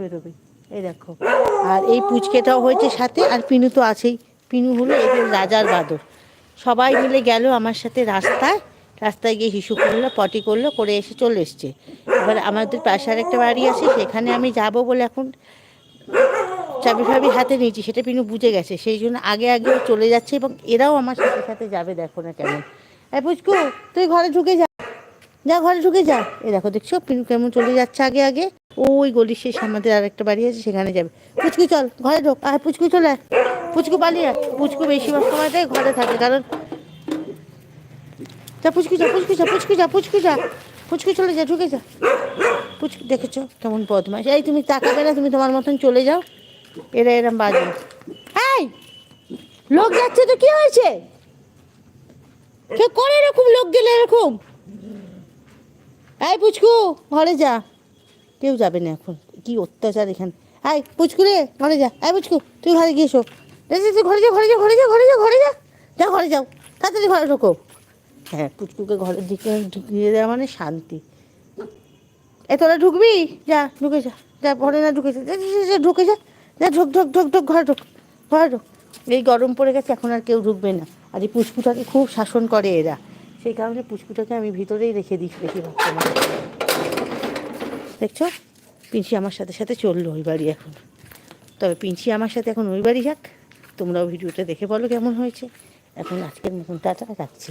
বেরোবে এই দেখো। আর এই পুচকেটাও হয়েছে সাথে, আর পিনু তো আছেই। পিনু হলো এদের রাজার বাদর। সবাই মিলে গেল আমার সাথে রাস্তায়। রাস্তায় গিয়ে হিসু করল, পটি করল, করে এসে চলে এসছে। এবার আমাদের পাশে একটা বাড়ি আছে, সেখানে আমি যাব বলে এখন চাবি ফাবি হাতে নিয়েছি, সেটা পিনু বুঝে গেছে। সেই জন্য আগে আগে চলে যাচ্ছে এবং এরাও আমার সাথে সাথে যাবে, দেখো না কেমন। এই পুচকু, তুই ঘরে ঢুকে যা। যা, ঘরে ঢুকে যা। এ দেখো, দেখছ? পিনু কেমন চলে যাচ্ছে আগে আগে। ওই গলির শেষ, আমাদের আর একটা বাড়ি আছে, সেখানে যাবে। পুচকু, চল, ঘরে ঢোক। আর পুচকু, চলে পুচকু পালিয়ে পুচকু বেশিরভাগ সময়টাই ঘরে থাকে। কারণ যা, পুচকু যা পুচকু যা পুচকু যা পুচকু যা। পুচকু চলে যা, ঢুকে যা। পুচকু, দেখেছ কেমন বদমাস এই, তুমি তাকাবে না, তুমি তোমার মতন চলে যাও। এরা এরম বাজে। এই, লোক যাচ্ছে তো কি হয়েছে? কেউ করে এরকম লোক গেলে এরকম? এই, পুচকু, ঘরে যা। কেউ যাবে না এখন। কি অত্যাচার এখানে। আয় পুচকু রে ঘরে যা। আয় পুচকু তুই ঘরে গিয়ে শো এই যে, যে, ঘরে যা ঘরে যা ঘরে যা ঘরে যা ঘরে যা। যা ঘরে যাও। তাড়াতাড়ি ঘরে ঢোকো। হ্যাঁ পুচকুকে ঘরের দিকে ঢুকিয়ে দেওয়া মানে শান্তি। এ তোরা ঢুকবি? যা ঢুকে যা। যা ঘরে না ঢুকে যা। ঢুকে যা। যা ঢোক ঢোক ঢোক ঢোক ঘরে ঢোক ঘরে ঢোক। এই গরম পড়ে গেছে এখন আর কেউ ঢুকবে না। আর এই পুচকুটাকে খুব শাসন করে এরা। সেই কারণে পুচকুটাকে আমি ভিতরেই রেখে দিই বেশিরভাগ সময় দেখছ? পিঞ্চি আমার সাথে সাথে চলল ওই বাড়ি এখন। তবে পিঞ্চি আমার সাথে এখন ওই বাড়ি যাক। তোমরাও ভিডিওটা দেখে বলো কেমন হয়েছে। এখন আজকের মতন টাটা, রাখছি।